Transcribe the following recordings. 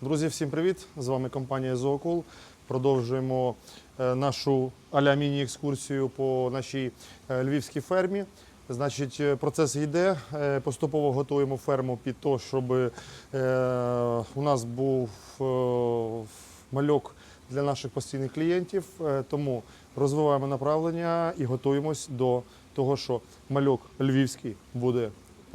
Друзі, всім привіт! З вами компанія Зоокул. Продовжуємо е, нашу аля міні-екскурсію по нашій е, львівській фермі. Значить, е, процес йде. Поступово готуємо ферму під те, щоб у нас був мальок для наших постійних клієнтів. Тому розвиваємо направлення і готуємось до того, що мальок львівський буде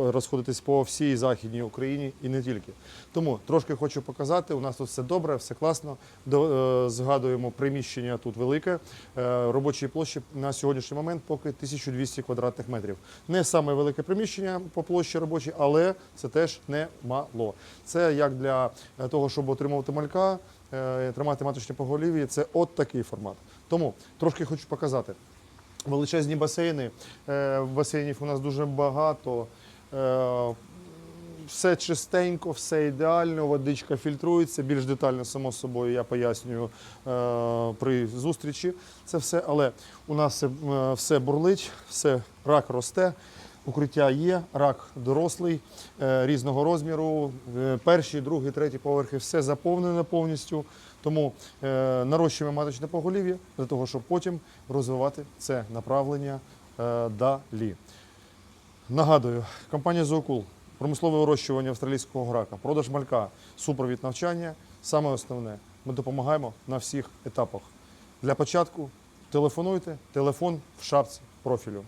розходитись по всій західній Україні і не тільки. Тому трошки хочу показати. У нас тут все добре, все класно. До, е, згадуємо приміщення тут велике. Е, робочої площі на сьогоднішній момент поки 1200 квадратних метрів. Не саме велике приміщення по площі робочій, але це теж немало. Це як для е, того, щоб отримувати малька, тримати маточні поголів'я. Це от такий формат. Тому трошки хочу показати. Величезні басейни. Басейнів у нас дуже багато. Е, Все чистенько, все ідеально, водичка фільтрується. Більш детально, само собою, я пояснюю е, при зустрічі це все. Але у нас все, е, бурлить, все рак росте. Укриття є, рак дорослий, різного розміру. Перші, другі, треті поверхи все заповнено повністю. Тому нарощуємо маточне поголів'я для того, щоб потім розвивати це направлення далі. Нагадую, компанія Зоокул, промислове вирощування австралійського грака, продаж малька, супровід навчання. Саме основне, ми допомагаємо на всіх етапах. Для початку телефонуйте, телефон в шапці профілю.